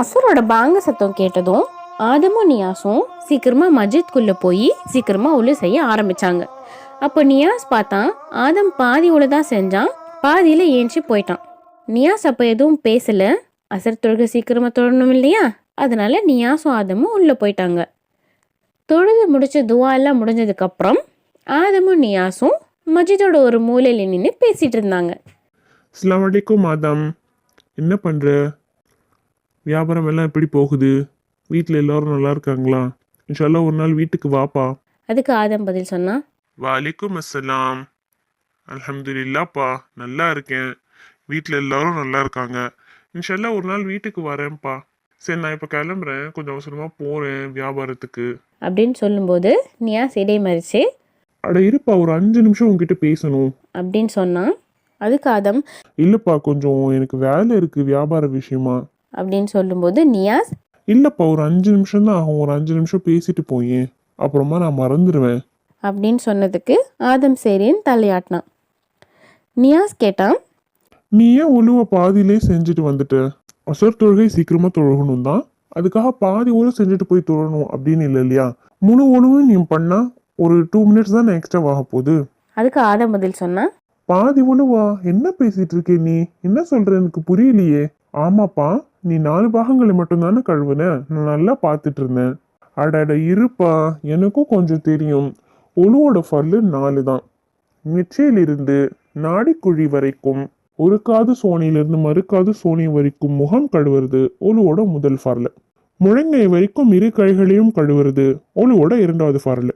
அசுரோட பாங்க சத்தம் கேட்டதும் ஆதமும் நியாஸும் சீக்கிரமா மஜித்குள்ள போய் சீக்கிரமா உள்ள செய்ய ஆரம்பிச்சாங்க. அப்போ நியாஸ் பார்த்தான் ஆதம் பாதி உள்ள தான் செஞ்சான் பாதியில ஏஞ்சி போயிட்டான். நியாஸ் அப்ப எதுவும் பேசல அசர் தொழுகை சீக்கிரமா தொழணும் இல்லையா? அதனால நியாஸும் ஆதமும் உள்ள போயிட்டாங்க. தொழுது முடிச்ச துவா எல்லாம் முடிஞ்சதுக்கு அப்புறம் ஆதமும் நியாஸும் மஜிதோட ஒரு மூலையில நின்று பேசிட்டு இருந்தாங்க. அஸ்ஸலாமு அலைக்கும் ஆதம். என்ன பண்ணுற வியாபாரம் எல்லாம் எப்படி போகுது? வீட்டில் எல்லாரும் நல்லா இருக்காங்களா? இன்ஷால்லா ஒரு நாள் வீட்டுக்கு வாப்பா. அதுக்கு ஆதம் பதில் சொன்னா? வலைக்கும் அஸ்ஸலாம். அல்ஹம்துலில்லாப்பா நல்லா இருக்கேன். வீட்டில் எல்லாரும் நல்லா இருக்காங்க. இன்ஷால்லா ஒரு நாள் வீட்டுக்கு வரேன்ப்பா. சரி நான் இப்போ கிளம்புறேன். கொஞ்சம் அவசரமாக போகிறேன் வியாபாரத்துக்கு. அப்படின்னு சொல்லும்போது நியாஸ் இடைமறிச்சு அட இருப்பா ஒரு அஞ்சு நிமிஷம் உங்ககிட்ட பேசணும். அப்படின்னு சொன்னான். அதுக்கு ஆதம் இல்லைப்பா கொஞ்சம் எனக்கு வேலை இருக்குது வியாபார விஷயமா. அப்படின்னு சொல்லும்போது நியாஸ்? இல்லைப்பா ஒரு அஞ்சு நிமிஷம் தான் ஆகும். ஒரு அஞ்சு நிமிஷம் பேசிட்டு போயேன் அப்புறமா நான் மறந்துடுவேன் அப்படின்னு சொன்னதுக்கு ஆதம் சரின்னு தலையாட்டினான். நியாஸ் கேட்டான் நீ ஏன் உழுவ பாதியிலே செஞ்சுட்டு வந்துட்ட? அசர் தொழுகை சீக்கிரமா தொழுகணும் தான் அதுக்காக பாதி ஒழு செஞ்சுட்டு போய் தொழணும் அப்படின்னு இல்லை இல்லையா? முழு ஒழுவும் நீ பண்ணா ஒரு டூ மினிட்ஸ் தான் எக்ஸ்ட்ரா ஆக போகுது. அதுக்கு ஆதம் பதில் சொன்னான் பாதி ஒழுவா? என்ன பேசிட்டு இருக்கே நீ? என்ன சொல்ற? எனக்கு புரியலையே. ஆமாப்பா. நீ நாலு பாகங்களை மட்டும்தானே கழுவுன? நான் நல்லா பார்த்துட்டு இருந்தேன் அடட இருப்பா. எனக்கும் கொஞ்சம் தெரியும். ஒழுவோட ஃபர்லு நாலு தான் நெற்றியிலிருந்து நாடிக்குழி வரைக்கும் ஒரு காது சோனியிலிருந்து மறுக்காது சோனி வரைக்கும் முகம் கழுவுறது ஒழுவோட முதல் ஃபார்ல முழங்கை வரைக்கும் இரு கைகளையும் கழுவுறது ஒழுவோட இரண்டாவது ஃபார்ல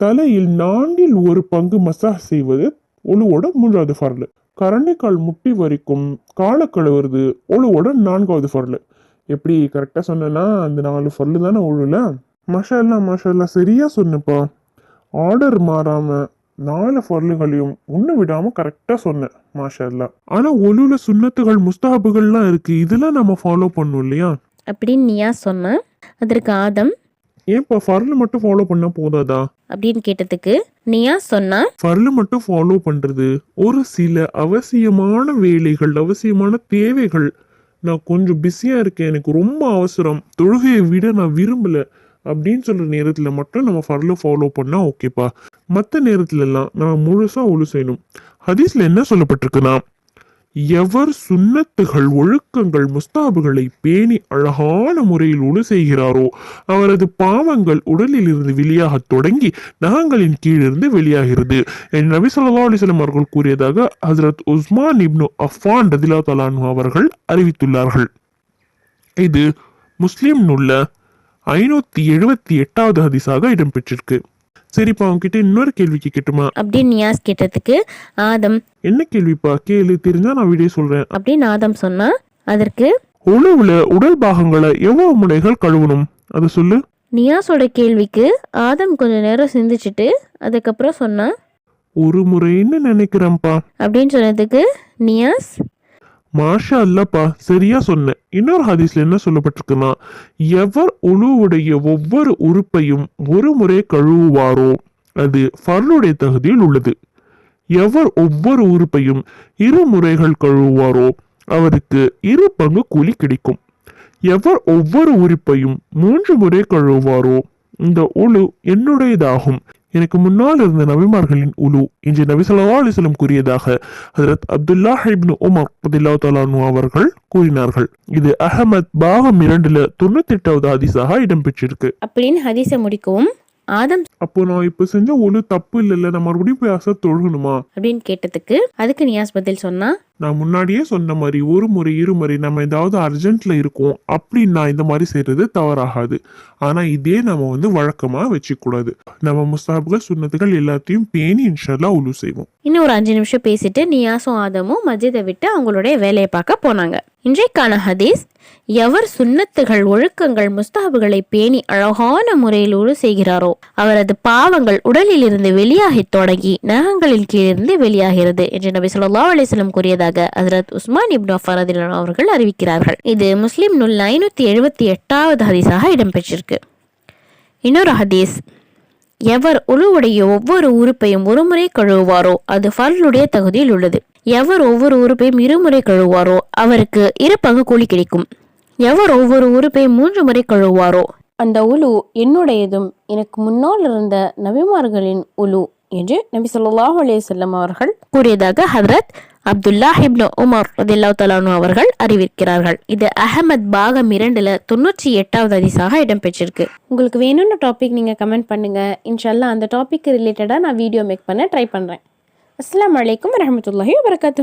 தலையில் நான்கில் ஒரு பங்கு மசாஜ் செய்வது ஒழுவோட மூன்றாவது ஃபார்ல கரண்டிக்கால் முட்டி வரைக்கும் காலை கழுவுறது ஒழுவோட நான்காவது ஃபர்லு எப்படி கரெக்டாக சொன்னேன்னா அந்த நாலு ஃபர்லு தானே ஒழுல மஷாலா மஷாலா சரியாக சொன்னப்பா ஆர்டர் மாறாமல் நாலு ஃபர்லுகளையும் ஒன்று விடாமல் கரெக்டாக சொன்னேன் மாஷல்லா ஆனால் ஒழுல சுண்ணத்துகள் முஸ்தாபுகள்லாம் இருக்குது இதெல்லாம் நம்ம ஃபாலோ பண்ணோம் இல்லையா? அப்படின்னு நீயா சொன்ன. அதற்கு ஆதம் ஏன்ப்பா ஃபர்லு மட்டும் ஃபாலோ பண்ணா போதாதா? அப்படின்னு கேட்டதுக்கு நியாஸ் சொன்னான் ஃபர்லு மட்டும் ஃபாலோ பண்றது ஒரு சில அவசியமான வேலைகள் அவசியமான தேவைகள். நான் கொஞ்சம் பிஸியா இருக்கேன் எனக்கு ரொம்ப அவசரம். தொழுகையை விட நான் விரும்பல. அப்படின்னு சொல்ற நேரத்துல மட்டும் நம்ம ஃபர்லு ஃபாலோ பண்ணா ஓகேப்பா மற்ற நேரத்துல எல்லாம் நம்ம முழுசா ஒழு செய்யணும் ஹதீஸ்ல என்ன சொல்லப்பட்டிருக்குன்னா எவர் சுன்னத்துகள் ஒழுக்கங்கள் முஸ்தாபுகளை பேணி அழகான முறையில் ஒழு செய்கிறாரோ அவரது பாவங்கள் உடலில் இருந்து வெளியாகத் தொடங்கி நகங்களின் கீழிருந்து வெளியாகிறது. என் நபி சொல்லா அலைஹி அவர்கள் கூறியதாக ஹசரத் உஸ்மான் இப்னு அஃபான் ரதிலா தலானு அவர்கள் அறிவித்துள்ளார்கள். இது முஸ்லிம் நுள்ள ஐநூத்தி எழுபத்தி எட்டாவது ஹதீஸாக இடம்பெற்றிருக்கு. சரிப்பா உன்கிட்ட இன்னொரு கேள்வி கேட்கட்டுமா? அப்படின்னு நியாஸ் கேட்டதுக்கு ஆதம் என்ன கேள்விப்பா? கேளு தெரிஞ்சா நான் வீடியோ சொல்றேன். அப்படின்னு ஆதம் சொன்னான் அதற்கு உணவுல உடல் பாகங்களை எவ்வளவு முறைகள் கழுவணும்? அதை சொல்லு. நியாஸோட கேள்விக்கு ஆதம் கொஞ்ச நேரம் சிந்திச்சுட்டு அதுக்கப்புறம் சொன்னான் ஒரு முறைன்னு நினைக்கிறேன்ப்பா? அப்படின்னு சொன்னதுக்கு நியாஸ் மாஷா அல்லப்பா சரியா சொன்னேன். இன்னொரு ஹதீஸ்ல என்ன சொல்லப்பட்டிருக்குன்னா எவர் உழுவுடைய ஒவ்வொரு உறுப்பையும் ஒரு முறை கழுவுவாரோ அது ஃபர்லுடைய தகுதியில் உள்ளது. எவர் ஒவ்வொரு உறுப்பையும் இரு முறைகள் கழுவுவாரோ அவருக்கு இரு பங்கு கூலி கிடைக்கும். எவர் ஒவ்வொரு உறுப்பையும் மூன்று முறை கழுவுவாரோ இந்த உழு என்னுடையதாகும். எனக்கு முன்னால் இருந்த நபிமார்களின் உலு இன்று நபி ஸல்லல்லாஹு அலைஹி வஸல்லம் கூறியதாக ஹஜரத் அப்துல்லா இப்னு உமர் தஆலா அன்ஹு அவர்கள் கூறினார்கள். இது அஹமத் பாகம் இரண்டுல தொண்ணூத்தி எட்டாவது ஹதீஸாக இடம்பெற்றிருக்கு. அப்படின்னு ஹதீஸை முடிக்கவும். ஆதம் அப்போ நான் இப்ப செஞ்ச ஒழு தப்பு இல்லைல்ல நான் மறுபடியும் போய் அசர் தொழுகணுமா? அப்படின்னு கேட்டதுக்கு அதுக்கு நியாஸ் பதில் சொன்னா நான் முன்னாடியே சொன்ன மாதிரி ஒரு முறை இரு முறை நம்ம ஏதாவது அர்ஜென்ட்ல இருக்கோம் அப்படின்னா இந்த மாதிரி செய்யறது தவறாகாது. ஆனா இதே நம்ம வந்து வழக்கமா வச்சுக்கூடாது. நம்ம முஸ்தாபுகள் சுன்னத்துகள் எல்லாத்தையும் பேணி இன்ஷல்லா உழு செய்வோம். இன்னும் ஒரு அஞ்சு நிமிஷம் பேசிட்டு நியாசும் ஆதமும் மஜிதை விட்டு அவங்களுடைய வேலையை பார்க்க போனாங்க. இன்றைக்கான ஹதீஸ் எவர் சுன்னத்துகள் ஒழுக்கங்கள் முஸ்தாபுகளை பேணி அழகான முறையில் உழு செய்கிறாரோ அவரது பாவங்கள் உடலில் இருந்து வெளியாகி தொடங்கி நகங்களின் கீழிருந்து வெளியாகிறது என்று நபி சொல்லா அலிஸ்லம் கூறியதாக உள்ளதாக ஹசரத் உஸ்மான் இப்னு அஃபான் ரலியல்லாஹு அவர்கள் அறிவிக்கிறார்கள். இது முஸ்லிம் நூல் ஐநூத்தி எழுபத்தி எட்டாவது ஹதீஸாக இடம்பெற்றிருக்கு. இன்னொரு ஹதீஸ் எவர் உழுவுடைய ஒவ்வொரு உறுப்பையும் ஒருமுறை கழுவுவாரோ அது ஃபர்லுடைய தகுதியில் உள்ளது. எவர் ஒவ்வொரு உறுப்பையும் இருமுறை கழுவுவாரோ அவருக்கு இரு பங்கு கூலி கிடைக்கும். எவர் ஒவ்வொரு உறுப்பையும் மூன்று முறை கழுவுவாரோ அந்த உலு என்னுடையதும் எனக்கு முன்னால் இருந்த நபிமார்களின் உலு என்று நபி சொல்லாஹ் அலே செல்லம் அவர்கள் கூறியதாக ஹதரத் அப்துல்லா ஹிப்னு உமர் ரதில்லா தலானு அவர்கள் அறிவிக்கிறார்கள். இது அகமத் பாகம் இரண்டுல தொண்ணூற்றி எட்டாவது அதிசாக இடம்பெற்றிருக்கு. உங்களுக்கு வேணும்னு டாபிக் நீங்க கமெண்ட் பண்ணுங்க. இன்ஷால்லா அந்த டாபிக் ரிலேட்டடாக நான் வீடியோ மேக் பண்ண ட்ரை பண்ணுறேன் அஸ்லாம் அலைக்கும் வரஹ்மத்துல்லாஹி வரகாத்து